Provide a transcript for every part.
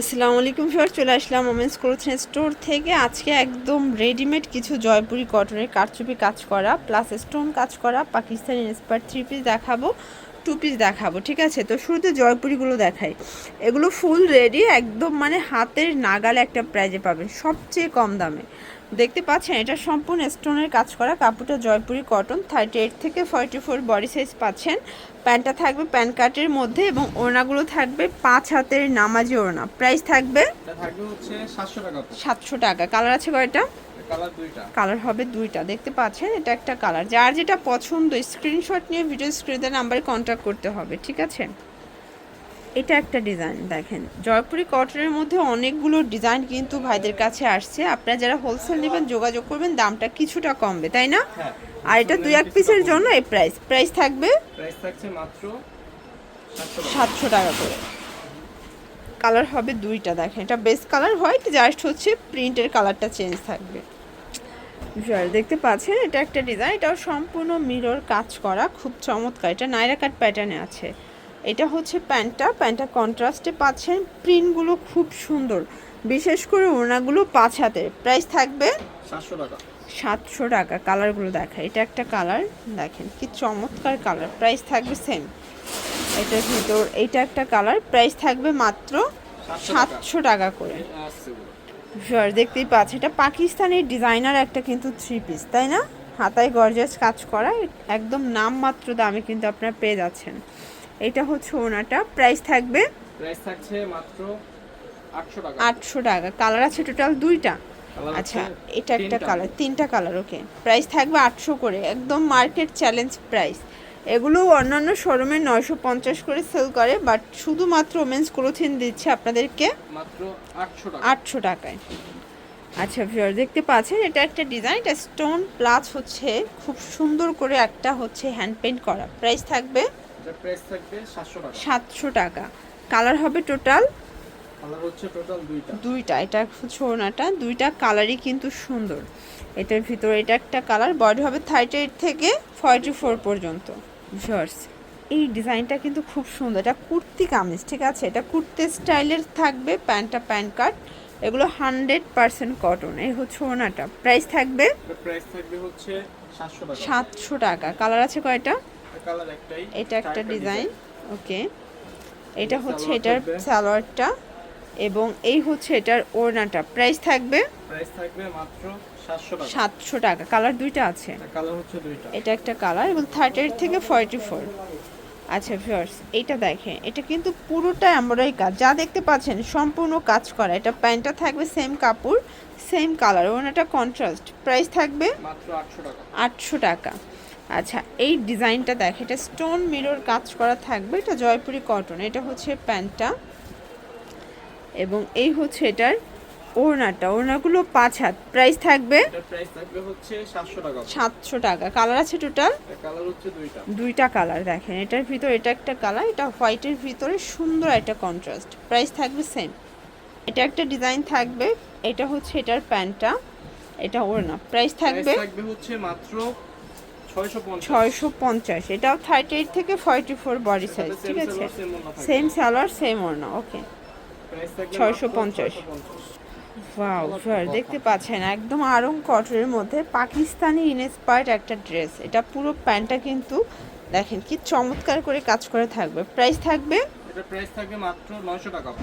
আসসালামু আলাইকুম ফিওর চলে আসলাম ওমেন্স ক্লোথিং স্টোর থেকে। আজকে একদম রেডিমেড কিছু জয়পুরি কটনের কারচুপি কাজ করা প্লাস স্টোন কাজ করা, পাকিস্তানি ইন্সপায়ার থ্রি পিস দেখাবো টু পিস দেখাবো, ঠিক আছে? তো শুরুতে জয়পুরিগুলো দেখাই। এগুলো ফুল রেডি একদম মানে হাতের নাগালে একটা প্রাইজে পাবেন, সবচেয়ে কম দামে। দেখতে পাচ্ছেন এটা সম্পূর্ণ স্টোনের কাজ করা কাপড়টা জয়পুরি কটন থার্টি এইট থেকে ফর্টি ফোর বডি সাইজ পাচ্ছেন। প্যান্টটা থাকবে প্যান কাটের মধ্যে এবং ওড়নাগুলো থাকবে পাঁচ হাতের নামাজি ওড়না। প্রাইস থাকবে সাতশো টাকা কালার আছে কয়টা? কালার হবে দুইটা। দেখতে পাচ্ছেন এটা একটা কালার যার যেটা পছন্দ স্ক্রিনশট নিয়ে ভিডিও স্ক্রিনে নাম্বারে কন্ট্যাক্ট করতে হবে ঠিক আছে? এটা একটা ডিজাইন দেখেন। জয়পুরি কটনের মধ্যে অনেকগুলো ডিজাইন কিন্তু ভাইদের কাছে আসছে। আপনারা যারা হোলসেল নেবেন যোগাযোগ করবেন দামটা কিছুটা কমবে তাই না? হ্যাঁ আর এটা দুই এক পিসের জন্য এই প্রাইস প্রাইস থাকবে প্রাইস থাকছে মাত্র সাতশো টাকা করে। কালার হবে দুইটা দেখেন। এটা বেস্ট কালার হোয়াইট জাস্ট হচ্ছে প্রিন্টের কালারটা চেঞ্জ থাকবে। দেখতে পাচ্ছেন এটা একটা ডিজাইন এটাও সম্পূর্ণ মিরর কাজ করা খুব চমৎকার। এটা নাইরা কাট প্যাটার্নে আছে। এটা হচ্ছে প্যান্টটা। প্যান্টটা কন্ট্রাস্টে পাচ্ছেন প্রিন্টগুলো খুব সুন্দর। বিশেষ করে ওড়নাগুলো পাঁচ হাতের। প্রাইস থাকবে সাতশো টাকা। সাতশো টাকা। কালারগুলো দেখা। এটা একটা কালার দেখেন কি চমৎকার কালার প্রাইস থাকবে সেম এটার ভিতর এইটা একটা কালার প্রাইস থাকবে মাত্র সাতশো টাকা। করে। শিওর দেখতেই পাচ্ছি। এটা পাকিস্তানের ডিজাইনার একটা কিন্তু থ্রি পিস তাই না? হাতায় গর্জাস কাজ করা। একদম নাম মাত্র দামে কিন্তু আপনারা পেয়ে যাচ্ছেন। এটা হচ্ছে ওনাটা। প্রাইস থাকবে প্রাইস থাকছে মাত্র আটশো টাকা। আটশো টাকা। কালার আছে টোটাল দুইটা। আচ্ছা এটা একটা কালার তিনটা কালার ওকে প্রাইস থাকবে আটশো করে একদম মার্কেট চ্যালেঞ্জ প্রাইস এগুলো অন্যান্য শোরুমে নয়শো পঞ্চাশ করে সেল করে বাট শুধুমাত্র ওমেন্স ক্লোথিং দিচ্ছে আপনাদেরকে মাত্র আটশো টাকা। আটশো টাকায়। আচ্ছা ভিউয়ার দেখতে পাচ্ছেন এটা একটা ডিজাইন এটা স্টোন প্লাস হচ্ছে খুব সুন্দর করে একটা হচ্ছে হ্যান্ড পেন্ট করা। প্রাইস থাকবে প্রাইস থাকবে সাতশো টাকা। কালার হবে টোটাল কালার হচ্ছে টোটাল দুইটা। দুইটা। এটা হচ্ছে ওনাটা দুইটা কালারই কিন্তু সুন্দর। এটার ভিতরে এটা একটা কালার বডি হবে থার্টি এইট থেকে ফর্টি ফোর পর্যন্ত। ভিউয়ার্স এই ডিজাইনটা কিন্তু খুব সুন্দর। এটা কুর্তি কামিজ ঠিক আছে? এটা কুর্তি স্টাইলের থাকবে প্যান্টটা প্যান্ট কাট। এগুলো হান্ড্রেড পার্সেন্ট কটন এই হচ্ছে ওনাটা প্রাইস থাকবে প্রাইস থাকবে হচ্ছে সাতশো টাকা। কালার আছে কয়টা? এটা একটা ডিজাইন ওকে এটা হচ্ছে এটার সালোয়ারটা এবং এই হচ্ছে এটার ওড়নাটা। প্রাইস থাকবে? প্রাইস থাকবে মাত্র সাতশো টাকা। সাতশো টাকা। কালার দুইটা আছে। এটা কালার হচ্ছে দুইটা। এটা একটা কালার এবং থার্টি এইট থেকে ফর্টি ফোর আচ্ছা ভিউয়ার্স এইটা দেখেন এটা কিন্তু পুরোটা এমব্রয়ডারি কাজ। যা দেখতে পাচ্ছেন সম্পূর্ণ কাজ করা। এটা প্যান্টটা থাকবে সেম কাপড় সেম কালার ওনাটা কন্ট্রাস্ট প্রাইস থাকবে মাত্র আটশো টাকা। আটশো টাকা। আচ্ছা এই ডিজাইনটা দেখ এটা স্টোন মিরর কাজ করা থাকবে এটা জয়পুরি কটন এটা হচ্ছে প্যান্টটা এবং এই হচ্ছে এটার ওড়নাটা ওড়নাগুলো পাঁচ হাত প্রাইস থাকবে? সাতশো টাকা কালার আছে টোটাল দুইটা। কালার দেখেন এটার ভিতর এটা একটা কালার এটা হোয়াইটের ভিতরে সুন্দর একটা কন্ট্রাস্ট প্রাইস থাকবে সেম এটা একটা ডিজাইন থাকবে এটা হচ্ছে এটার প্যান্টটা এটা ওড়না প্রাইস থাকবে? প্রাইস থাকবে হচ্ছে মাত্র ছয়শো পঞ্চাশ। এটাও থার্টি এইট থেকে ফর্টি ফোর বডি সাইজ ঠিক আছে? সেম সালোয়ার সেম ওড়না ওকে ছয়শো পঞ্চাশ। ওয়াও স্যার দেখতে পাচ্ছেন একদম আরং কটনের মধ্যে পাকিস্তানি ইনস্পায়ার্ড একটা ড্রেস এটা পুরো প্যান্টটা কিন্তু দেখেন কি চমৎকার করে কাজ করে থাকবে। প্রাইস থাকবে?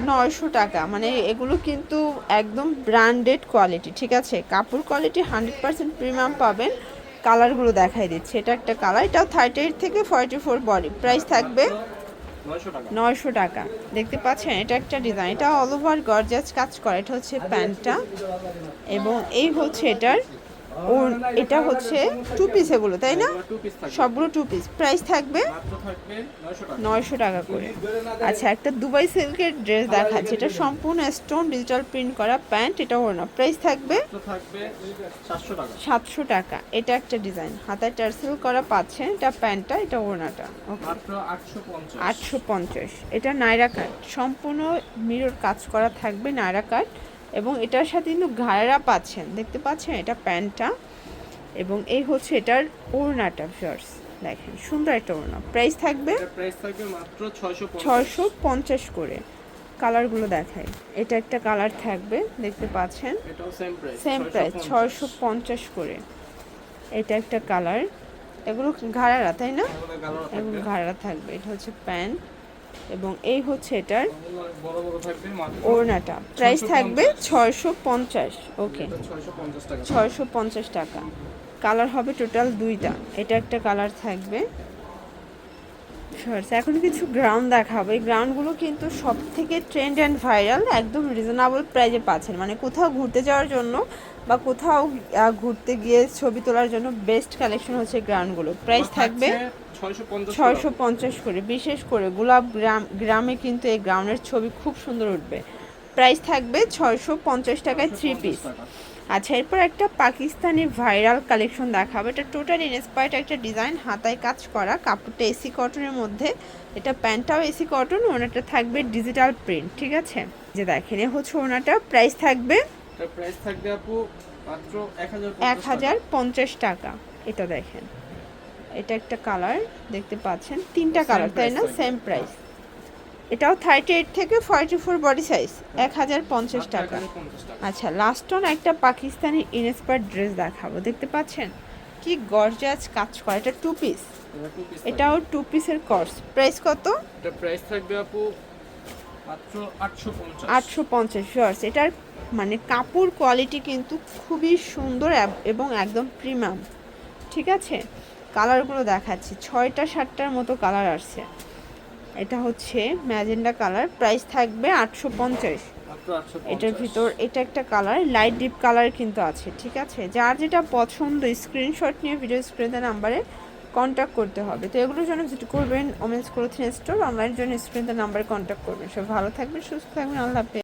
নয়শো টাকা। মানে এগুলো কিন্তু একদম ব্র্যান্ডেড কোয়ালিটি ঠিক আছে? কাপড় কোয়ালিটি হান্ড্রেড পার্সেন্ট প্রিমিয়াম পাবেন। কালারগুলো দেখাই দিচ্ছে। এটা একটা কালার, এটাও থার্টি এইট থেকে ফর্টি ফোর বডি প্রাইস থাকবে নয়শো টাকা। দেখতে পাচ্ছেন, এটা একটা ডিজাইন এটা অল ওভার গর্জাস কাজ করে। এটা হচ্ছে প্যান্টটা। এবং এই হচ্ছে এটার ও এটা হচ্ছে টু পিস এগুলো তাই না? সবগুলো টু পিস প্রাইস থাকবে নয়শো টাকা করে। আচ্ছা একটা দুবাই সিল্কের ড্রেস দেখাচ্ছে। এটা সম্পূর্ণ স্টোন ডিজিটাল প্রিন্ট করা প্যান্ট এটা ওড়না প্রাইস থাকবে সাতশো টাকা। এটা একটা ডিজাইন হাতায় টার্সেল করা পাচ্ছেন এটা প্যান্টটা এটা ওড়নাটা। আটশো পঞ্চাশ। এটা নায়রা কাট সম্পূর্ণ মিরর কাজ করা থাকবে নায়রা কাট এবং এটার সাথে কিন্তু ঘাড়া পাচ্ছেন। দেখতে পাচ্ছেন এটা প্যান্টটা এবং এই হচ্ছে এটার ওড়নাটা ফিয়ার্স দেখেন সুন্দর একটা ওড়না। প্রাইস থাকবে এটা প্রাইস থাকবে মাত্র ছয়শো পঞ্চাশ। করে। কালারগুলো দেখাই। এটা একটা কালার থাকবে দেখতে পাচ্ছেন? সেম প্রাইস সেম প্রাইস ছয়শো পঞ্চাশ। করে। এটা একটা কালার এগুলো ঘাড়ারা তাই না? এগুলো ঘাড়া থাকবে। এটা হচ্ছে প্যান্ট। এবং এই হচ্ছে এটার ওড়নাটা। প্রাইস থাকবে ছয়শো পঞ্চাশ। ওকে ছয়শো পঞ্চাশ। টাকা ছয়শো পঞ্চাশ টাকা। কালার হবে টোটাল দুইটা। এটা একটা কালার থাকবে। শর্টস এখন কিছু গ্রাউন্ড দেখাবো। এই গ্রাউন্ডগুলো কিন্তু সব থেকে ট্রেন্ড অ্যান্ড ভাইরাল একদম রিজনেবল প্রাইজে পাচ্ছেন। মানে কোথাও ঘুরতে যাওয়ার জন্য বা কোথাও ঘুরতে গিয়ে ছবি তোলার জন্য বেস্ট কালেকশন হচ্ছে গ্রাউন্ডগুলো প্রাইস থাকবে ছয়শো পঞ্চাশ করে বিশেষ করে গোলাপ গ্রাম গ্রামে কিন্তু এই গ্রাউন্ডের ছবি খুব সুন্দর উঠবে। প্রাইস থাকবে ছয়শো পঞ্চাশ টাকায় থ্রি পিস আচ্ছা এরপর একটা পাকিস্তানি ভাইরাল কালেকশন দেখাবো। এটা টোটাল ইনস্পায়ার্ড একটা ডিজাইন হাতায় কাজ করা কাপড়টা এসি কটনের মধ্যে। এটা প্যান্টটাও এসি কটন ওনাটা থাকবে ডিজিটাল প্রিন্ট ঠিক আছে? যে দেখেন এ হচ্ছে ওনাটা। প্রাইস থাকবে প্রাইস থাকবে আপু মাত্র এক হাজার পঞ্চাশ টাকা। এটা দেখেন। এটা একটা কালার দেখতে পাচ্ছেন। তিনটা কালার তাই না। সেম প্রাইস এটাও থার্টি এইট থেকে ফর্টি ফোর বডি সাইজ এক হাজার পঞ্চাশ টাকা। আচ্ছা লাস্ট অন একটা পাকিস্তানি ইনস্পায়ার্ড ড্রেস দেখাবো দেখতে পাচ্ছেন? কি গর্জাস কাজ করা এটা টু পিস এটা এটাও টু পিসের কর্স প্রাইস কত। এটার প্রাইস থাকবে আপু মাত্র আটশো পঞ্চাশ। আটশো পঞ্চাশ শর্টস এটার মানে কাপড় কোয়ালিটি কিন্তু খুবই সুন্দর এবং একদম প্রিমিয়াম ঠিক আছে? কালারগুলো দেখাচ্ছি। ছয়টা সাতটার মতো কালার আসছে। এটা হচ্ছে ম্যাজেন্ডা কালার। প্রাইস থাকবে আটশো পঞ্চাশ। এটার ভিতর এটা একটা কালার। লাইট ডিপ কালার কিন্তু আছে ঠিক আছে? যার যেটা পছন্দ স্ক্রিনশট নিয়ে ভিডিও স্ক্রিনের নাম্বারে কন্ট্যাক্ট করতে হবে। তো এগুলোর জন্য ভিজিট করবেন ওমেন্স ক্লোথিং স্টোর। অনলাইনের জন্য স্ক্রিনের নাম্বারে কন্ট্যাক্ট করবেন। সব ভালো থাকবেন সুস্থ থাকবেন। আল্লাহ হাফেজ।